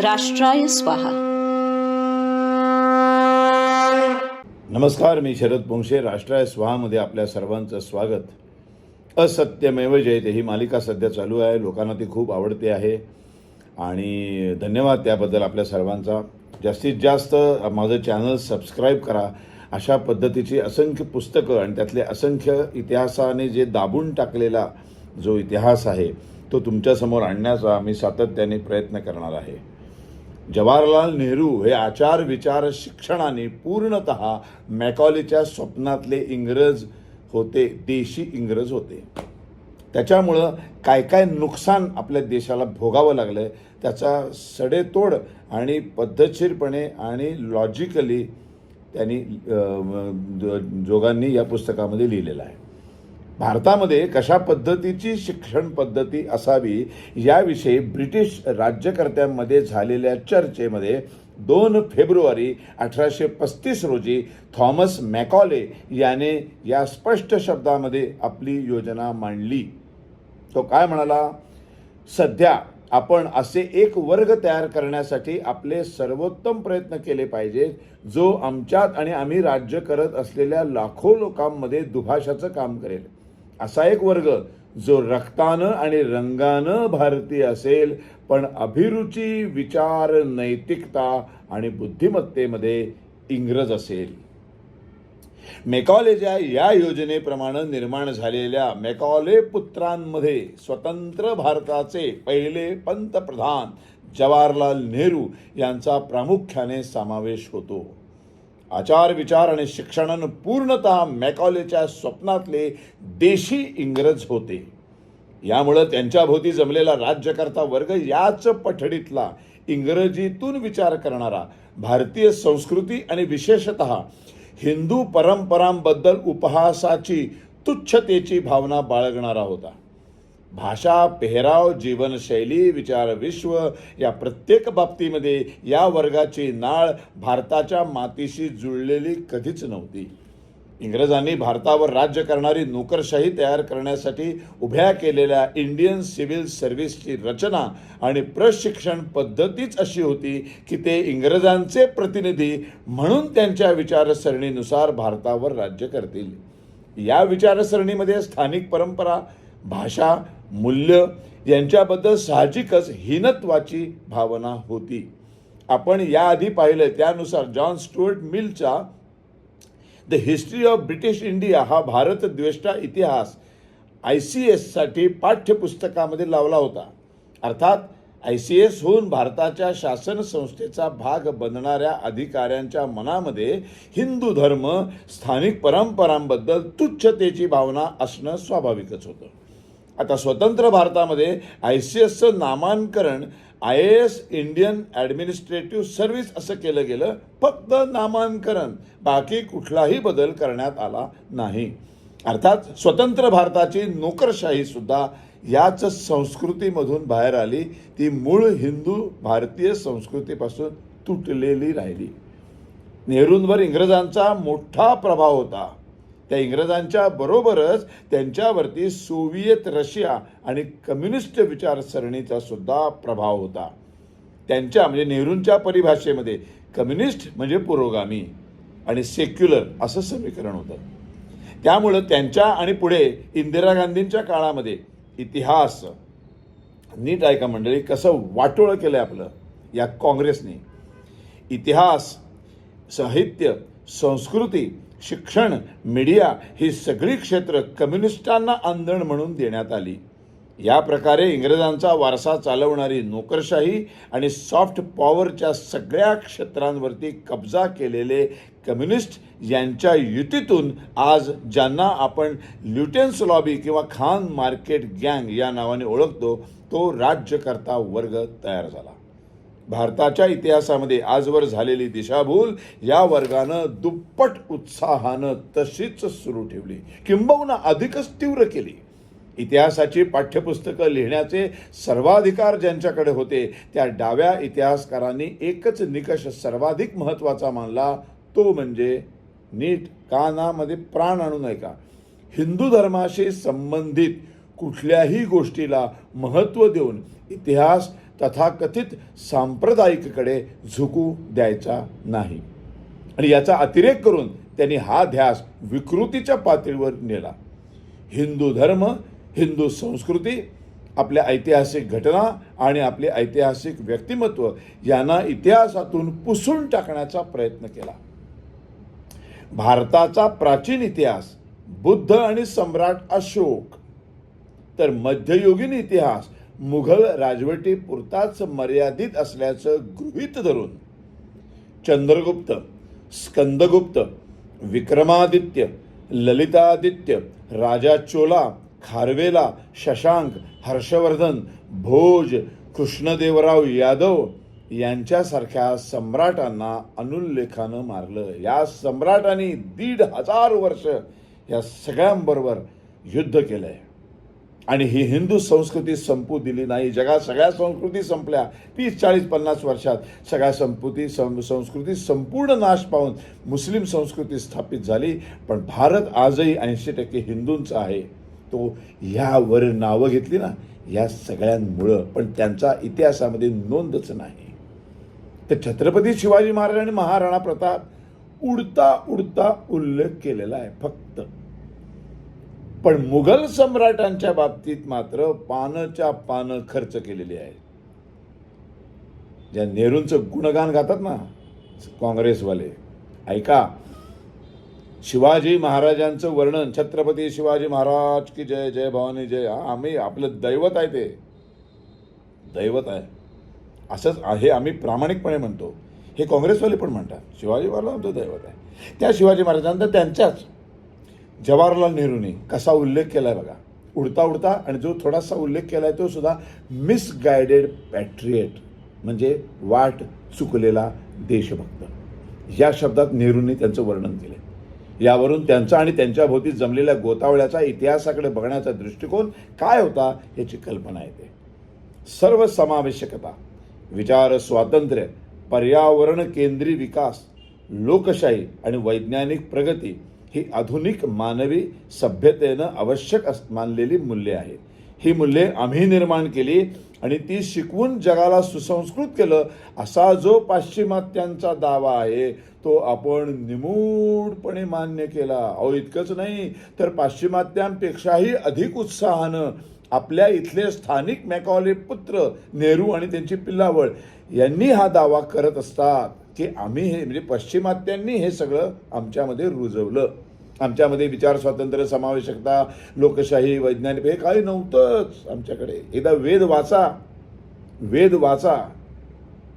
राष्ट्राय स्वाहा. नमस्कार मी शरद पुंशे राष्ट्राय स्वाहामध्ये आपल्या सर्वांचं स्वागत. असत्यमेव जयते. ही मालिका सध्या चालू आहे. लोकांना ती खूप आवडते आहे. आणि धन्यवाद त्याबद्दल आपल्या सर्वांचा. जास्तीत जास्त माझं चॅनल सबस्क्राईब करा. अशा पद्धतीची असंख्य पुस्तकं आणि त्यातले असंख्य इतिहासाने जे दाबून टाकलेला जो इतिहास आहे तो तुमच्यासमोर आणण्याचा मी सातत्याने प्रयत्न करणार आहे. जवाहरलाल नेहरू हे आचार विचार शिक्षणाने पूर्णत मॅकॉलीच्या स्वप्नातले इंग्रज होते देशी इंग्रज होते. त्याच्यामुळं काय काय नुकसान आपल्या देशाला भोगावं लागलं आहे त्याचा सडेतोड आणि पद्धतशीरपणे आणि लॉजिकली त्यांनी जोगांनी या पुस्तकामध्ये लिहिलेलं आहे. भारतामध्ये कशा पद्धतीची शिक्षण पद्धती असावी याविषयी ब्रिटिश राज्यकर्त्यांमध्ये झालेल्या चर्चेमध्ये दोन फेब्रुवारी अठराशे पस्तीस रोजी थॉमस मॅकॉले याने या स्पष्ट शब्दामध्ये आपली योजना मांडली. तो काय म्हणाला? सध्या आपण असे एक वर्ग तयार करण्यासाठी आपले सर्वोत्तम प्रयत्न केले पाहिजेत जो आमच्यात आणि आम्ही राज्य करत असलेल्या लाखो लोकांमध्ये दुभाषाचं काम करेल. असा एक वर्ग जो रक्तानं आणि रंगानं भारतीय असेल पण अभिरुची विचार नैतिकता आणि बुद्धिमत्तेमध्ये इंग्रज असेल. मेकॉलेच्या या योजनेप्रमाणे निर्माण झालेल्या मेकॉले पुत्रांमध्ये स्वतंत्र भारताचे पहिले पंतप्रधान जवाहरलाल नेहरू यांचा प्रामुख्याने समावेश होतो. आचार विचार आणि शिक्षणानं पूर्णतः मॅकॉलेच्या स्वप्नातले देशी इंग्रज होते. यामुळं त्यांच्याभोवती जमलेला राज्यकर्ता वर्ग याच पठडीतला इंग्रजीतून विचार करणारा भारतीय संस्कृती आणि विशेषत हिंदू परंपरांबद्दल उपहासाची तुच्छतेची भावना बाळगणारा होता. भाषा पेहराव जीवनशैली विचार विश्व या प्रत्येक बाबतीमध्ये या वर्गाची नाळ भारताच्या मातीशी जुळलेली कधीच नव्हती. इंग्रजांनी भारतावर राज्य करणारी नोकरशाही तयार करण्यासाठी उभ्या केलेल्या इंडियन सिव्हिल सर्व्हिसची रचना आणि प्रशिक्षण पद्धतीच अशी होती की ते इंग्रजांचे प्रतिनिधी म्हणून त्यांच्या विचारसरणीनुसार भारतावर राज्य करतील. या विचारसरणीमध्ये स्थानिक परंपरा भाषा मूल्य यांच्याबद्दल साहजिकच हीनत्वाची भावना होती. आपण याआधी पाहिलं त्यानुसार John Stuart मिलचा the history of British India हा भारतद्वेष्टा इतिहास आय सी एससाठी पाठ्यपुस्तकामध्ये लावला होता. अर्थात आय सी एस होऊन भारताच्या शासन संस्थेचा भाग बनणाऱ्या अधिकाऱ्यांच्या मनामध्ये हिंदू धर्म स्थानिक परंपरांबद्दल तुच्छतेची भावना असणं स्वाभाविकच होतं. आता स्वतंत्र भारतामध्ये आय सी एसचं नामांकरण I A S Indian administrative service असं केलं गेलं फक्त नामांकरण. बाकी कुठलाही बदल करण्यात आला नाही. अर्थात स्वतंत्र भारताची नोकरशाहीसुद्धा याच संस्कृतीमधून बाहेर आली. ती मूळ हिंदू भारतीय संस्कृतीपासून तुटलेली राहिली. नेहरूंवर इंग्रजांचा मोठा प्रभाव होता. त्या इंग्रजांच्या बरोबरच त्यांच्यावरती सोव्हिएत रशिया आणि कम्युनिस्ट विचारसरणीचा सुद्धा प्रभाव होता. त्यांच्या म्हणजे नेहरूंच्या परिभाषेमध्ये कम्युनिस्ट म्हणजे पुरोगामी आणि सेक्युलर असं समीकरण होतं. त्यामुळं त्यांच्या आणि पुढे इंदिरा गांधींच्या काळामध्ये इतिहास नीट ऐका मंडळी कसं वाटोळं केलं आहे आपलं या काँग्रेसने. इतिहास साहित्य संस्कृती शिक्षण मीडिया ही सगळी क्षेत्र कम्युनिस्टांना आंदण म्हणून देण्यात आली. या प्रकारे इंग्रजांचा वारसा चालवणारी नोकरशाही आणि सॉफ्ट पॉवरच्या सगळ्या क्षेत्रांवरती कब्जा केलेले कम्युनिस्ट यांच्या युतीतून आज ज्यांना आपण ल्युटेन्स लॉबी किंवा खान मार्केट गँग या नावाने ओळखतो तो राज्यकर्ता वर्ग तयार झाला. भारताच्या इतिहासामध्ये आजवर झालेली दिशाभूल या वर्गानं दुप्पट उत्साहानं तशीच सुरू ठेवली. किंबहुना अधिकच तीव्र केली. इतिहासाची पाठ्यपुस्तकं लिहिण्याचे सर्वाधिकार ज्यांच्याकडे होते त्या डाव्या इतिहासकारांनी एकच निकष सर्वाधिक महत्त्वाचा मानला तो म्हणजे नीट कानामध्ये प्राण आणू नये का हिंदू धर्माशी संबंधित कुठल्याही गोष्टीला महत्त्व देऊन इतिहास तथाकथित सांप्रदायिककडे झुकू द्यायचा नाही. आणि याचा अतिरेक करून त्यांनी हा ध्यास विकृतीच्या पातळीवर नेला. हिंदू धर्म हिंदू संस्कृती आपल्या ऐतिहासिक घटना आणि आपले ऐतिहासिक व्यक्तिमत्व यांना इतिहासातून पुसून टाकण्याचा प्रयत्न केला. भारताचा प्राचीन इतिहास बुद्ध आणि सम्राट अशोक तर मध्ययुगीन इतिहास मुघल राजवटीपुरताच मर्यादित असल्याचं गृहीत धरून चंद्रगुप्त स्कंदगुप्त विक्रमादित्य ललितादित्य राजा चोला खारवेला शशांक हर्षवर्धन भोज कृष्णदेवराव यादव यांच्यासारख्या सम्राटांना अनुल्लेखानं मारलं. या सम्राटांनी दीड हजार वर्ष या सगळ्यांबरोबर युद्ध केलं आहे आणि ही हिंदू संस्कृती संपू दिली नाही. जगात सगळ्या संस्कृती संपल्या. तीस चाळीस पन्नास वर्षात सगळ्या संस्कृती सं संस्कृती संपूर्ण नाश पाहून मुस्लिम संस्कृती स्थापित झाली. पण भारत आजही ऐंशी टक्के हिंदूंचा आहे. तो ह्यावर नावं घेतली ना या सगळ्यांमुळं. पण त्यांचा इतिहासामध्ये नोंदच नाही. तर छत्रपती शिवाजी महाराज आणि महाराणा प्रताप उडता उडता उल्लेख केलेला आहे. फक्त पण मुघल सम्राटांच्या बाबतीत मात्र पानच्या पानं खर्च केलेली आहेत ज्या नेहरूंचं गुणगान गातात ना काँग्रेसवाले ऐका. शिवाजी महाराजांचं वर्णन छत्रपती शिवाजी महाराज की जय जय भवानी जय हा आम्ही आपलं दैवत आहे ते. दैवत आहे. असंच आहे आम्ही प्रामाणिकपणे म्हणतो. हे काँग्रेसवाले पण म्हणतात शिवाजी महाराज आमचं दैवत आहे. त्या शिवाजी महाराजांना त्यांच्याच जवाहरलाल नेहरूने कसा उल्लेख केला आहे बघा. उडता उडता आणि जो थोडासा उल्लेख केला आहे तो सुद्धा मिसगायडेड पॅट्रिएट म्हणजे वाट चुकलेला देशभक्त. या शब्दात नेहरूंनी त्यांचं वर्णन केलं यावरून त्यांचा आणि त्यांच्याभोवती जमलेल्या गोतावळ्याचा इतिहासाकडे बघण्याचा दृष्टिकोन काय होता याची कल्पना येते. सर्व समावेशकता विचार स्वातंत्र्य पर्यावरण केंद्री विकास लोकशाही आणि वैज्ञानिक प्रगती ही आधुनिक मानवी सभ्यतेनं आवश्यक अस मानलेली मूल्ये आहेत. ही मूल्ये आम्ही निर्माण केली आणि ती शिकवून जगाला सुसंस्कृत केलं असा जो पाश्चिमात्यांचा दावा आहे तो आपण निमूडपणे मान्य केला. अहो इतकंच नाही तर पाश्चिमात्यांपेक्षाही अधिक उत्साहानं आपल्या इथले स्थानिक मॅकॉले पुत्र नेहरू आणि त्यांची पिल्लावळ यांनी हा दावा करत असतात की आम्ही हे म्हणजे पश्चिमात्यांनी हे सगळं आमच्यामध्ये रुजवलं. आमच्यामध्ये विचार स्वातंत्र्य समावेशकता लोकशाही वैज्ञानिक हे काही नव्हतंच आमच्याकडे. एकदा वेद वाचा. वेद वाचा.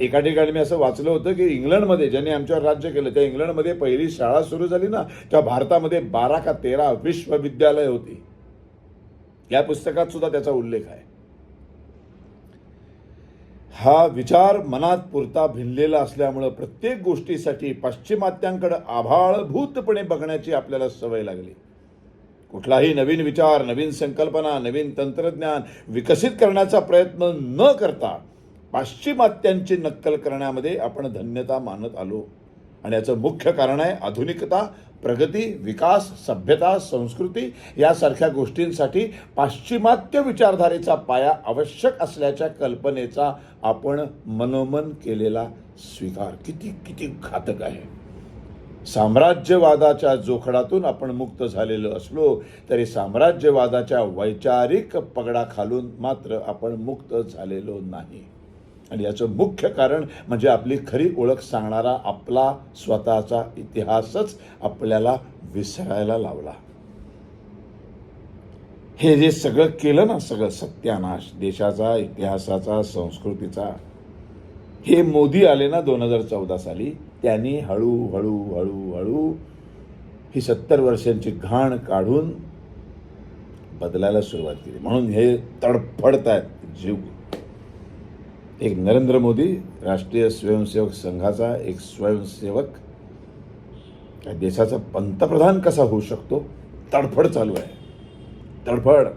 एका ठिकाणी मी असं वाचलं होतं की इंग्लंडमध्ये ज्यांनी आमच्यावर राज्य केलं त्या इंग्लंडमध्ये पहिली शाळा सुरू झाली ना त्या भारतामध्ये बारा का तेरा विश्वविद्यालय होती. या पुस्तकात सुद्धा त्याचा उल्लेख आहे. हा विचार मनात पुरता भिनलेला असल्यामुळं प्रत्येक गोष्टीसाठी पाश्चिमात्यांकडे आभाळभूतपणे बघण्याची आपल्याला सवय लागली. कुठलाही नवीन विचार नवीन संकल्पना नवीन तंत्रज्ञान विकसित करण्याचा प्रयत्न न करता पाश्चिमात्यांची नक्कल करण्यामध्ये आपण धन्यता मानत आलो. आणि याचं मुख्य कारण आहे आधुनिकता प्रगती विकास सभ्यता संस्कृती यासारख्या गोष्टींसाठी पाश्चिमात्य विचारधारेचा पाया आवश्यक असल्याच्या कल्पनेचा आपण मनोमन केलेला स्वीकार. किती किती घातक आहे. साम्राज्यवादाच्या जोखडातून आपण मुक्त झालेलो असलो तरी साम्राज्यवादाच्या वैचारिक पगडाखालून मात्र आपण मुक्त झालेलो नाही. आणि याचं मुख्य कारण म्हणजे आपली खरी ओळख सांगणारा आपला स्वतःचा इतिहासच आपल्याला विसरायला लावला. हे जे सगळं केलं ना सगळं सत्यानाश देशाचा इतिहासाचा संस्कृतीचा हे मोदी आले ना दोन हजार चौदा साली त्यांनी हळूहळू हळूहळू ही सत्तर वर्षांची घाण काढून बदलायला सुरुवात केली. म्हणून हे तडफडत आहेत जीव. एक नरेंद्र मोदी राष्ट्रीय स्वयंसेवक संघाचा एक स्वयंसेवक देशाचा पंतप्रधान कसा होऊ शकतो? तडफड चालू आहे. तडफड.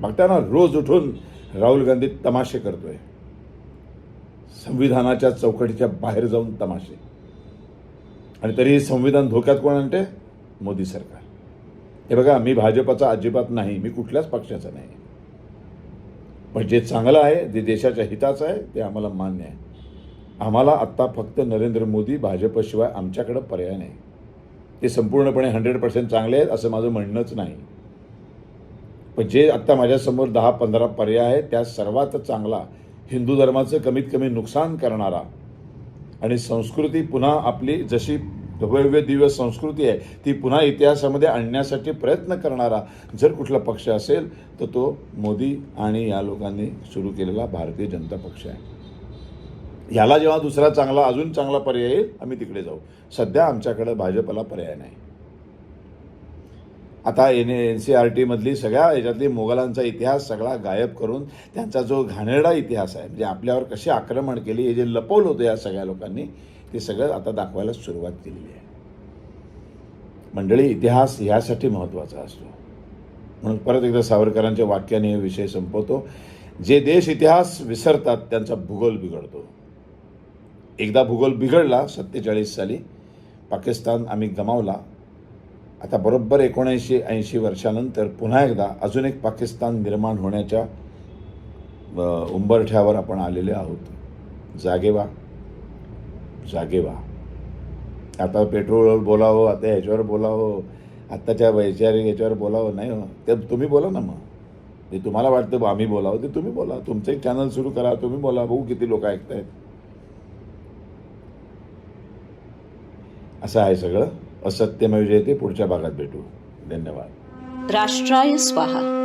बघताना रोज उठून राहुल गांधी तमाशे करतोय. संविधानाच्या चौकटीच्या बाहेर जाऊन तमाशे. आणि तरीही संविधान धोक्यात कोण आणते? मोदी सरकार. हे बघा मी भाजपचा अजिबात नाही मी कुठल्याच पक्षाचा नाही. पण जे चांगलं आहे जे देशाच्या हिताचं आहे ते आम्हाला मान्य आहे. आम्हाला आत्ता फक्त नरेंद्र मोदी भाजपशिवाय आमच्याकडं पर्याय नाही. ते संपूर्णपणे हंड्रेड पर्सेंट चांगले आहेत असं माझं म्हणणंच नाही. पण जे आत्ता माझ्यासमोर दहा पंधरा पर्याय आहेत त्या सर्वात चांगला हिंदू धर्माचं कमीत कमी नुकसान करणारा आणि संस्कृती पुन्हा आपली जशी भव्य दिव्य संस्कृती आहे. ती पुन्हा इतिहासामध्ये आणण्यासाठी प्रयत्न करणारा जर कुठला पक्ष असेल तर तो मोदी आणि या लोकांनी सुरू केलेला भारतीय जनता पक्ष आहे. याला जेव्हा दुसरा चांगला अजून चांगला पर्याय येईल आम्ही तिकडे जाऊ. सध्या आमच्याकडे भाजपला पर्याय नाही. आता एन एन सी आर टीमधली सगळ्या याच्यातली मोगलांचा इतिहास सगळा गायब करून त्यांचा जो घाणेरडा इतिहास आहे म्हणजे आपल्यावर कशी आक्रमण केली हे जे लपवलं होतं या सगळ्या लोकांनी ते सगळं आता दाखवायला सुरुवात केलेली आहे. मंडळी इतिहास ह्यासाठी महत्त्वाचा असतो. म्हणून परत एकदा सावरकरांच्या वाक्याने हे विषय संपवतो. जे देश इतिहास विसरतात त्यांचा भूगोल बिघडतो. एकदा भूगोल बिघडला सत्तेचाळीस साली पाकिस्तान आम्ही गमावला. आता बरोबर एकोणऐंशी ऐंशी वर्षानंतर पुन्हा एकदा अजून एक पाकिस्तान निर्माण होण्याच्या उंबरठ्यावर आपण आलेले आहोत. जागे जागे व्हा. आता पेट्रोलवर बोलावं आता ह्याच्यावर बोलावं आत्ताच्या वैचारिक याच्यावर बोलावं नाही हो. ते तुम्ही बोला ना मग. ते तुम्हाला वाटतं आम्ही बोलावं ते तुम्ही बोला. तुमचं एक चॅनल सुरू करा तुम्ही बोला बघू किती लोक ऐकतायत. असं आहे सगळं. असत्यमेव म्हणजे ते पुढच्या भागात भेटू. धन्यवाद. राष्ट्राय स्वाहा.